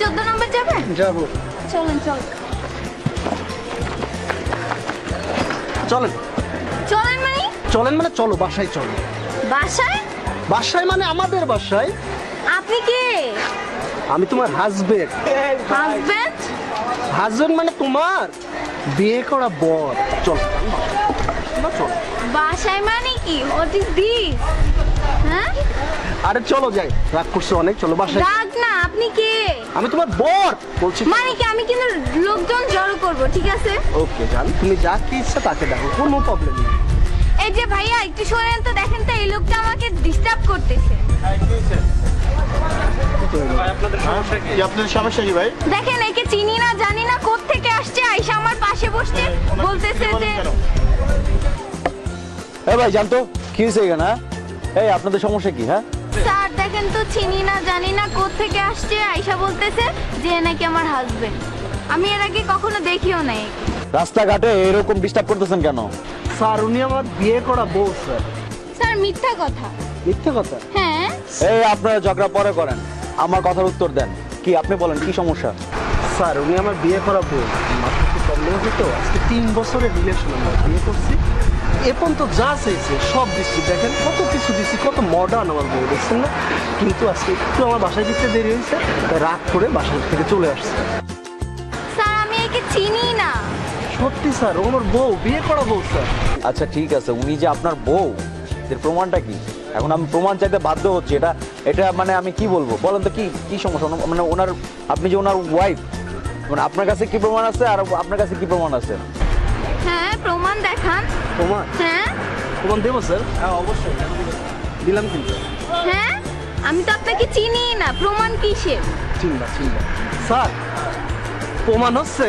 চোদ্দ নম্বর যাবেন যাব। চলেন চল চলেন। চলেন মানে? চলেন মানে চলো বাসায় চলো। বাসায়? বাসায় মানে আমাদের বাসায়। আপনি কে? আমি তোমার হাজবেন্ড হাজবেন্ড হাজবেন্ড মানে তোমার বিয়ে করা বর। চলো চলো বাসায় মানে কি? হোয়াট ইজ দিস আরে চলো যাই। রাগ করছ অনেক চলো বাসায় রাগ না আপনি কে? আমি তোমার বর বলছি। মানে কি আমি কিন্তু লোকজন জড়ো করব ঠিক আছে? ওকে জান তুমি যা কি ইচ্ছা তাকে দেখো কোনো প্রবলেম নেই। এই যে ভাইয়া একটু শোনেন তো দেখেন তো এই লোকটা আমাকে ডিস্টার্ব করতেছে। আপনাদের সমস্যা কি? ভাই? দেখেন একে চিনি না জানি না থেকে আসছে আইসা আমার পাশে বসছে বলতেছে যে এ ভাই জানতো কি হয়েছে এখানে হ্যাঁ? এই আপনাদের সমস্যা কি হ্যাঁ? স্যার দেখেন তো চিনি না জানি না থেকে আসছে আইসা বলতেছে যে নাকি আমার হাজবেন্ড আমি এর আগে কখনো দেখিও নাই। রাস্তাঘাটে এরকম ডিস্টার্ব করতেছেন কেন? স্যার উনি আমার বিয়ে করা বউ স্যার। স্যার মিথ্যা কথা। মিথ্যে কথা? হ্যাঁ? এই আপনারা ঝগড়া পরে করেন। আমার কথার উত্তর দেন। কি আপনি বলেন কি সমস্যা? স্যার উনি আমার বিয়ে করা বউ। মাথার একটু প্রবলেম হতো আজকে তিন বছরের রিলেশন আমরা বিয়ে করছি। এ পর্যন্ত যা চেয়েছে সব দিচ্ছি। দেখেন কত কিছু দিচ্ছি কত মডার্ন আমার বউ দেখছেন না? কিন্তু আজকে একটু আমার বাসায় দিতে দেরি হয়েছে রাগ করে বাসা থেকে চলে আসছে। স্যার আমি একে চিনি না। সত্যি স্যার ও আমার বউ বিয়ে করা বউ স্যার। আচ্ছা ঠিক আছে উনি যে আপনার বউ এর প্রমাণটা কি? এখন আমি প্রমাণ চাইতে বাধ্য হচ্ছি এটা এটা মানে আমি কি বলব? বলেন তো কি কি সমস্যা? মানে ওনার আপনি যে ওনার ওয়াইফ মানে আপনার কাছে কি প্রমাণ আছে আর আপনার কাছে কি প্রমাণ আছে? হ্যাঁ প্রমাণ দেখান। তোমার হ্যাঁ? প্রমাণ দেবো স্যার? হ্যাঁ অবশ্যই দিলাম। কিন্তু। হ্যাঁ? আমি তো আপনাকে চিনি না। প্রমাণ কিসের? চিনবা চিনবা। স্যার প্রমাণ হচ্ছে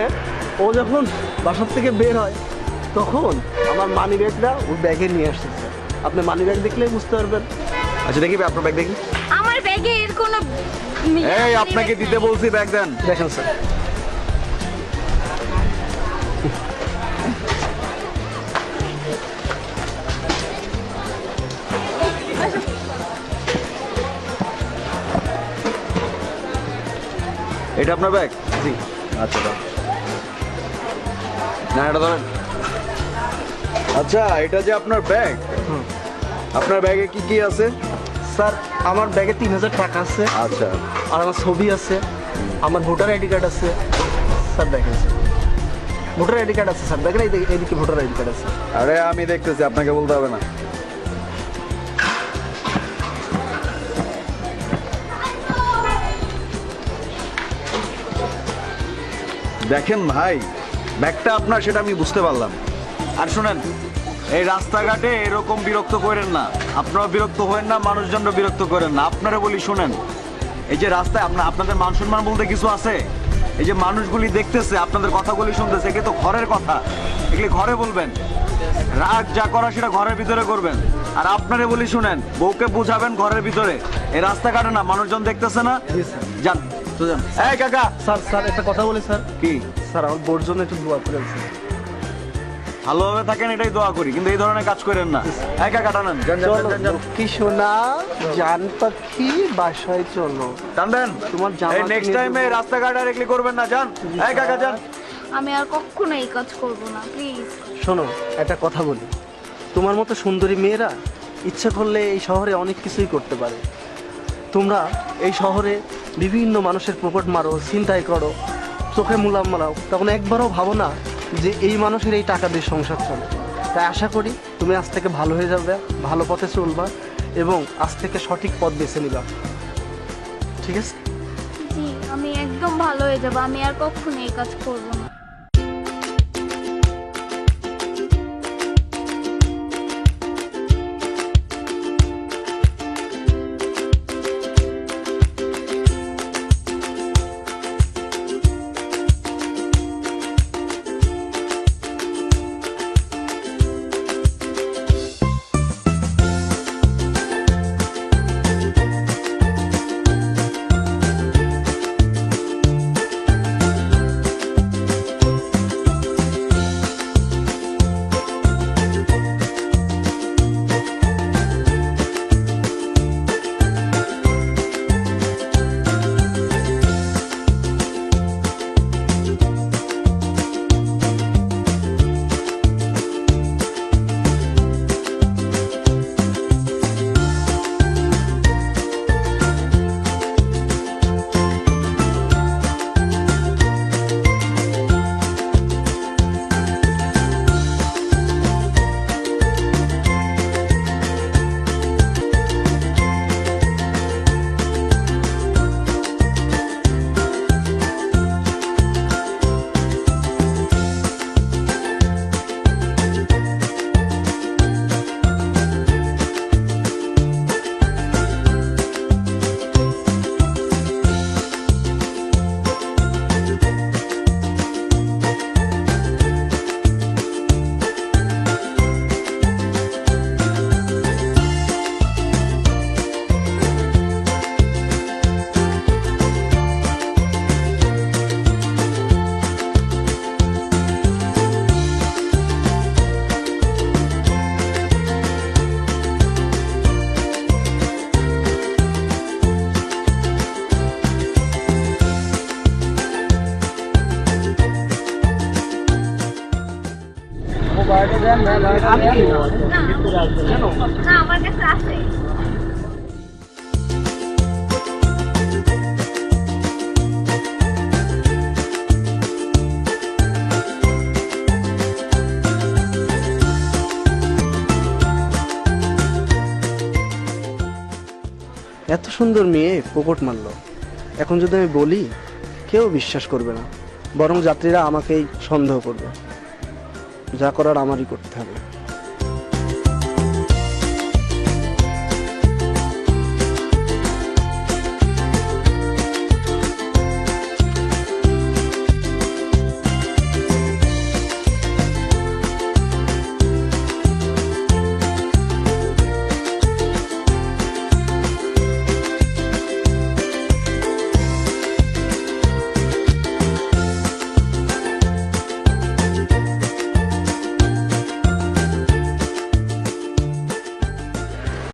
ও যখন বাসার থেকে বের হয় তখন আমার মানি ব্যাগটা ওর ব্যাগে নিয়ে আসছে স্যার। আপনি মানি ব্যাগ দেখলেই বুঝতে পারবেন। আচ্ছা দেখি আপনার ব্যাগ দেখি আমার ব্যাগে এর কোনো এই আপনাকে দিতে বলছি ব্যাগ দেন। দেখেন স্যার। এটা আপনার ব্যাগ জি। আচ্ছা। না এটা ধরেন। আচ্ছা এটা যে আপনার ব্যাগ আপনার ব্যাগে কি কি আছে? স্যার আমার ব্যাগে তিন হাজার টাকা আছে। আচ্ছা। আর আমার ছবি আছে। আমার ভোটার আইডি কার্ড আছে। স্যার দেখেন। স্যার ভোটার আইডি কার্ড আছে স্যার। দেখেন এইদিকে ভোটার আইডি কার্ড আছে। আরে আমি দেখতেছি আপনাকে বলতে হবে না। দেখেন ভাই, ব্যাগটা আপনার সেটা আমি বুঝতে পারলাম। আর শুনেন, এই রাস্তাঘাটে এরকম বিরক্ত করেন না। আপনারাও বিরক্ত হবেন না মানুষজনরা বিরক্ত করেন না। আপনারা বলি শুনেন, এই যে রাস্তায় আপনার আপনাদের মান সম্মান বলতে কিছু আছে? এই যে মানুষগুলি দেখতেছে, আপনাদের কথাগুলি শুনতেছে এগুলি তো ঘরের কথা। এগুলি ঘরে বলবেন। রাগ যা করা সেটা ঘরের ভিতরে করবেন। আর আপনারে বলি শুনেন, বউকে বুঝাবেন ঘরের ভিতরে। এই রাস্তাঘাটে না, মানুষজন দেখতেছে না? যান। এই কাকা স্যার স্যার একটা কথা বলি স্যার। কি? স্যার আমার বোর জন্য একটু দোয়া করে স্যার ভালোভাবে থাকেন এটাই দোয়া করি কিন্তু এই ধরনের কাজ করেন না। কি জান পাখি বাসায় চলো। তোমার জামা এই নেক্সট টাইমে রাস্তাঘাট আর এগুলি করবেন না এই কাকা যান। আমি আর কখনো এই কাজ করব না প্লিজ শোনো একটা কথা বলি। তোমার মতো সুন্দরী মেয়েরা ইচ্ছা করলে এই শহরে অনেক কিছুই করতে পারে। তোমরা এই শহরে বিভিন্ন মানুষের প্রকট মারো চিন্তাই করো, চোখে মুলাম মারাও তখন একবারও ভাবো না যে এই মানুষের এই টাকা দিয়ে সংসার চলে। তাই আশা করি তুমি আজ থেকে ভালো হয়ে যাবে, ভালো পথে চলবা এবং আজ থেকে সঠিক পথ বেছে নিবা। ঠিক আছে? আমি একদম ভালো হয়ে যাব। আমি আর কখনো এই কাজ করব না। এত সুন্দর মেয়ে পোপট মারলো। এখন যদি আমি বলি, কেউ বিশ্বাস করবে না, বরং যাত্রীরা আমাকেই সন্দেহ করবে। যা করার আমারই করতে হবে।